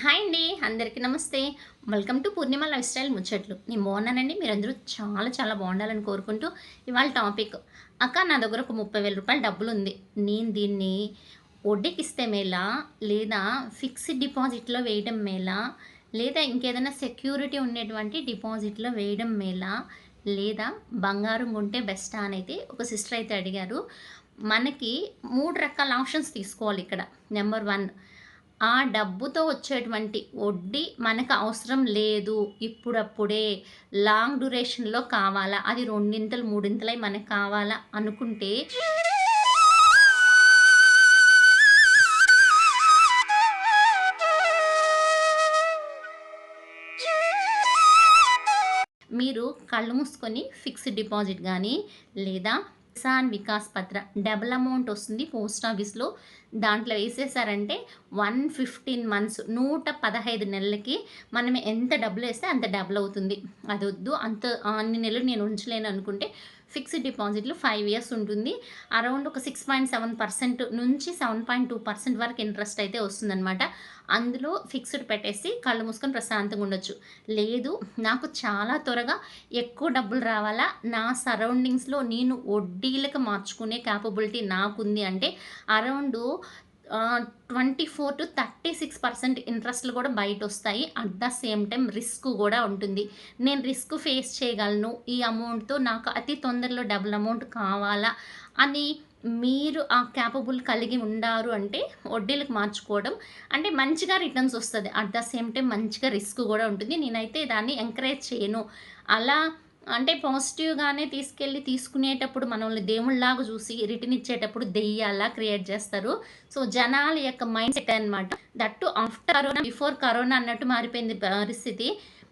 Hi అండి అందరికీ నమస్తే. Welcome to Purnima lifestyle ముచ్చట్లు. నేను బాగున్నానండి మీరందరూ చాలా చాలా బాగుండాలని కోరుకుంటూ ఇవాళ టాపిక్ అక్క నా దగ్గర ఒక ముప్పై వేల రూపాయల డబ్బులు ఉంది నేను దీన్ని వడ్డీకి ఇస్తే మేలా లేదా ఫిక్స్డ్ డిపాజిట్లో వేయడం మేలా లేదా ఇంకేదైనా సెక్యూరిటీ ఉండేటువంటి డిపాజిట్లో వేయడం మేలా లేదా బంగారం కొంటే బెస్టా అని అయితే ఒక సిస్టర్ అయితే అడిగారు. మనకి మూడు రకాల ఆప్షన్స్ తీసుకోవాలి ఇక్కడ. నెంబర్ వన్ ఆ డబ్బుతో వచ్చేటువంటి వడ్డీ మనకు అవసరం లేదు ఇప్పుడప్పుడే. లాంగ్ డ్యూరేషన్లో కావాలా? అది రెండింతలు మూడింతలై మనకు కావాలా? అనుకుంటే మీరు కళ్ళు మూసుకొని ఫిక్స్డ్ డిపాజిట్ కానీ లేదా కిసాన్ వికాస్ పత్ర డబుల్ అమౌంట్ వస్తుంది పోస్ట్ ఆఫీస్లో. దాంట్లో వేసేసారంటే వన్ ఫిఫ్టీన్ మంత్స్ నూట పదహైదు నెలలకి మనం ఎంత డబ్బులు వేస్తే అంత డబ్బులు అవుతుంది. అది వద్దు అంత అన్ని నెలలు నేను ఉంచలేను అనుకుంటే ఫిక్స్డ్ డిపాజిట్లు ఫైవ్ ఇయర్స్ ఉంటుంది. అరౌండ్ ఒక సిక్స్ పాయింట్ సెవెన్ పర్సెంట్ నుంచి సెవెన్ పాయింట్ టూ పర్సెంట్ వరకు ఇంట్రెస్ట్ అయితే వస్తుందన్నమాట. అందులో ఫిక్స్డ్ పెట్టేసి కళ్ళు మూసుకొని ప్రశాంతంగా ఉండొచ్చు. లేదు నాకు చాలా త్వరగా ఎక్కువ డబ్బులు రావాలా? నా సరౌండింగ్స్లో నేను వడ్డీలకు మార్చుకునే క్యాపబిలిటీ నాకుంది అంటే around twenty four to thirty six percent ఇంట్రెస్ట్లు కూడా బయట వస్తాయి at the same time risk కూడా ఉంటుంది. నేను రిస్క్ ఫేస్ చేయగలను. ఈ అమౌంట్తో నాకు అతి తొందరలో డబుల్ అమౌంట్ కావాలా అని మీరు ఆ క్యాపబుల్ కలిగి ఉండారు అంటే వడ్డీలకు మార్చుకోవడం. అంటే మంచిగా రిటర్న్స్ వస్తుంది. అట్ ద సేమ్ టైం మంచిగా రిస్క్ కూడా ఉంటుంది. నేనైతే దాన్ని ఎంకరేజ్ చేయను. అలా అంటే పాజిటివ్గానే తీసుకెళ్ళి తీసుకునేటప్పుడు మనల్ని దేవుళ్ళలాగా చూసి రిటర్న్ ఇచ్చేటప్పుడు దెయ్యాలా క్రియేట్ చేస్తారు. సో జనాల యొక్క మైండ్ సెట్ అనమాట that after corona before corona అన్నట్టు మారిపోయింది పరిస్థితి.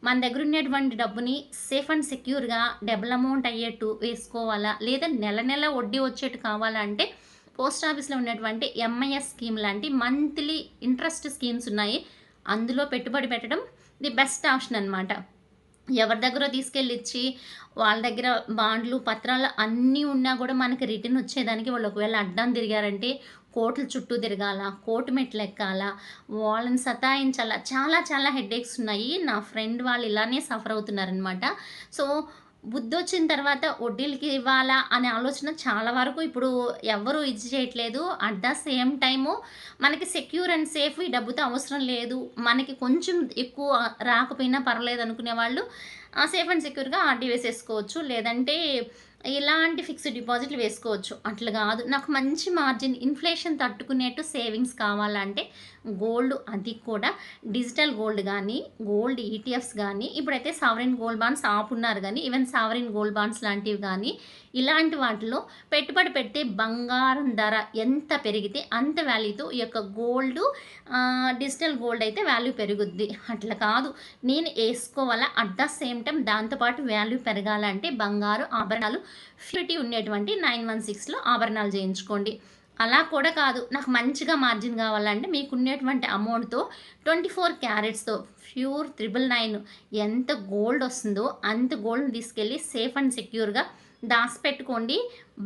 మన దగ్గర ఉన్నటువంటి డబ్బుని సేఫ్ అండ్ సెక్యూర్గా డబుల్ అమౌంట్ అయ్యేట్టు వేసుకోవాలా? లేదా నెల నెల వడ్డీ వచ్చేట్టు కావాలా అంటే పోస్ట్ ఆఫీస్లో ఉన్నటువంటి ఎంఐఎస్ స్కీమ్ లాంటి మంత్లీ ఇంట్రెస్ట్ స్కీమ్స్ ఉన్నాయి. అందులో పెట్టుబడి పెట్టడం ది బెస్ట్ ఆప్షన్ అనమాట ఎవరి దగ్గర తీసుకెళ్ళి ఇచ్చి వాళ్ళ దగ్గర బాండ్లు పత్రాలు అన్నీ ఉన్నా కూడా మనకి రిటర్న్ వచ్చేదానికి వాళ్ళు ఒకవేళ అడ్డం తిరిగారంటే కోట్ల చుట్టూ తిరగాల కోర్టు మెట్లు ఎక్కాల వాళ్ళని సతాయించాలా. చాలా చాలా హెడేక్స్ ఉన్నాయి. నా ఫ్రెండ్ వాళ్ళు ఇలానే సఫర్ అవుతున్నారనమాట సో బుద్ధి వచ్చిన తర్వాత వడ్డీలకి ఇవ్వాలా అనే ఆలోచన చాలా వరకు ఇప్పుడు ఎవరు ఇది చేయట్లేదు. అట్ ద సేమ్ టైము మనకి సెక్యూర్ అండ్ సేఫ్ ఈ డబ్బుతో అవసరం లేదు. మనకి కొంచెం ఎక్కువ రాకపోయినా పర్లేదు అనుకునే వాళ్ళు సేఫ్ అండ్ సెక్యూర్గా ఆర్డీ వేసేసుకోవచ్చు. లేదంటే ఇలాంటి ఫిక్స్డ్ డిపాజిట్లు వేసుకోవచ్చు. అట్లా కాదు. నాకు మంచి మార్జిన్ ఇన్ఫ్లేషన్ తట్టుకునేట్టు సేవింగ్స్ కావాలంటే గోల్డ్ అది కూడా డిజిటల్ గోల్డ్ కానీ గోల్డ్ ఈటీఎఫ్స్ కానీ ఇప్పుడైతే సావరిన్ గోల్డ్ బాండ్స్ ఆపున్నారు కానీ ఈవెన్ సావరిన్ గోల్డ్ బాండ్స్ లాంటివి కానీ ఇలాంటి వాటిలో పెట్టుబడి పెడితే బంగారం ధర ఎంత పెరిగితే అంత వాల్యూతో ఈ యొక్క గోల్డ్ డిజిటల్ గోల్డ్ అయితే వాల్యూ పెరుగుద్ది. అట్లా కాదు. నేను వేసుకోవాలా? అట్ ద సేమ్ టైం దాంతోపాటు వాల్యూ పెరగాలంటే బంగారు ఆభరణాలు ఫ్యూరిటీ ఉండేటువంటి నైన్ వన్ సిక్స్లో ఆభరణాలు చేయించుకోండి. అలా కూడా కాదు నాకు మంచిగా మార్జిన్ కావాలంటే మీకు ఉండేటువంటి అమౌంట్తో ట్వంటీ ఫోర్ క్యారెట్స్తో ప్యూర్ త్రిబుల్ నైన్ ఎంత గోల్డ్ వస్తుందో అంత గోల్డ్ని తీసుకెళ్ళి సేఫ్ అండ్ సెక్యూర్గా దాచిపెట్టుకోండి.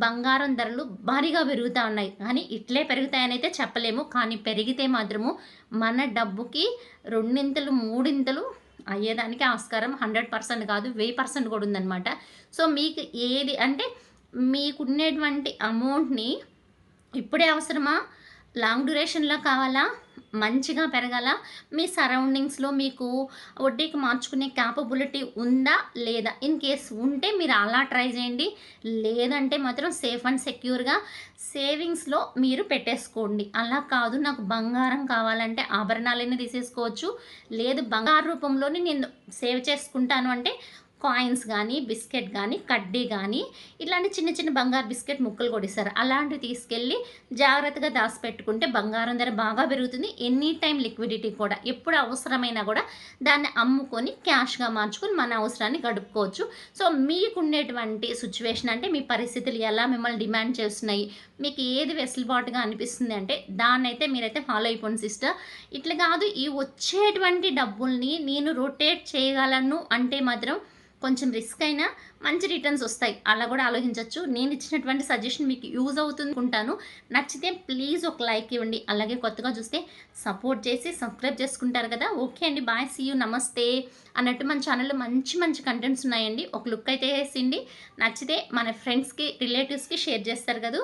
బంగారం ధరలు భారీగా పెరుగుతూ ఉన్నాయి. కానీ ఇట్లే పెరుగుతాయని అయితే చెప్పలేము. కానీ పెరిగితే మాత్రము మన డబ్బుకి రెండింతలు మూడింతలు అయ్యేదానికి ఆస్కారం హండ్రెడ్ పర్సెంట్ కాదు వెయ్యి పర్సెంట్ కూడా ఉందన్నమాట. సో మీకు ఏది అంటే మీకున్నటువంటి అమౌంట్ని ఇప్పుడే అవసరమా? లాంగ్ డ్యూరేషన్లో కావాలా? మంచిగా పెరగాల? మీ సరౌండింగ్స్లో మీకు వడ్డీకి మార్చుకునే క్యాపబిలిటీ ఉందా? లేదా? ఇన్ కేస్ ఉంటే మీరు అలా ట్రై చేయండి. లేదంటే మాత్రం సేఫ్ అండ్ సెక్యూర్గా సేవింగ్స్లో మీరు పెట్టేసుకోండి. అలా కాదు. నాకు బంగారం కావాలంటే ఆభరణాలన్నీ తీసేసుకోవచ్చు. లేదు బంగారు రూపంలోనే నేను సేవ్ చేసుకుంటాను అంటే కాయిన్స్ కానీ బిస్కెట్ కానీ కడ్డీ కానీ ఇలాంటి చిన్న చిన్న బంగారు బిస్కెట్ ముక్కలు కొడిస్తారు అలాంటివి తీసుకెళ్ళి జాగ్రత్తగా దాచిపెట్టుకుంటే బంగారం ధర బాగా పెరుగుతుంది. ఎనీ టైం లిక్విడిటీ కూడా ఎప్పుడు అవసరమైనా కూడా దాన్ని అమ్ముకొని క్యాష్గా మార్చుకొని మన అవసరాన్ని గడుపుకోవచ్చు. సో మీకుండేటువంటి సిచ్యువేషన్ అంటే మీ పరిస్థితులు ఎలా మిమ్మల్ని డిమాండ్ చేస్తున్నాయి? మీకు ఏది వెసులుబాటుగా అనిపిస్తుంది అంటే దాన్నైతే అయితే మీరైతే ఫాలో అయిపోండి సిస్టర్. ఇట్లా కాదు ఈ వచ్చేటువంటి డబ్బుల్ని నేను రొటేట్ చేయగలను అంటే మాత్రం కొంచెం రిస్క్ అయినా మంచి రిటర్న్స్ వస్తాయి. అలా కూడా ఆలోచించవచ్చు నేను ఇచ్చినటువంటి సజెషన్ మీకు యూజ్ అవుతుంది అనుకుంటాను. నచ్చితే ప్లీజ్ ఒక లైక్ ఇవ్వండి. అలాగే కొత్తగా చూస్తే సపోర్ట్ చేసి సబ్స్క్రైబ్ చేసుకుంటారు కదా. ఓకే అండి. బాయ్ సీ యూ నమస్తే అన్నట్టు మన ఛానల్లో మంచి మంచి కంటెంట్స్ ఉన్నాయండి. ఒక లుక్ అయితే వేసిండి నచ్చితే మన ఫ్రెండ్స్కి రిలేటివ్స్కి షేర్ చేస్తారు కదా.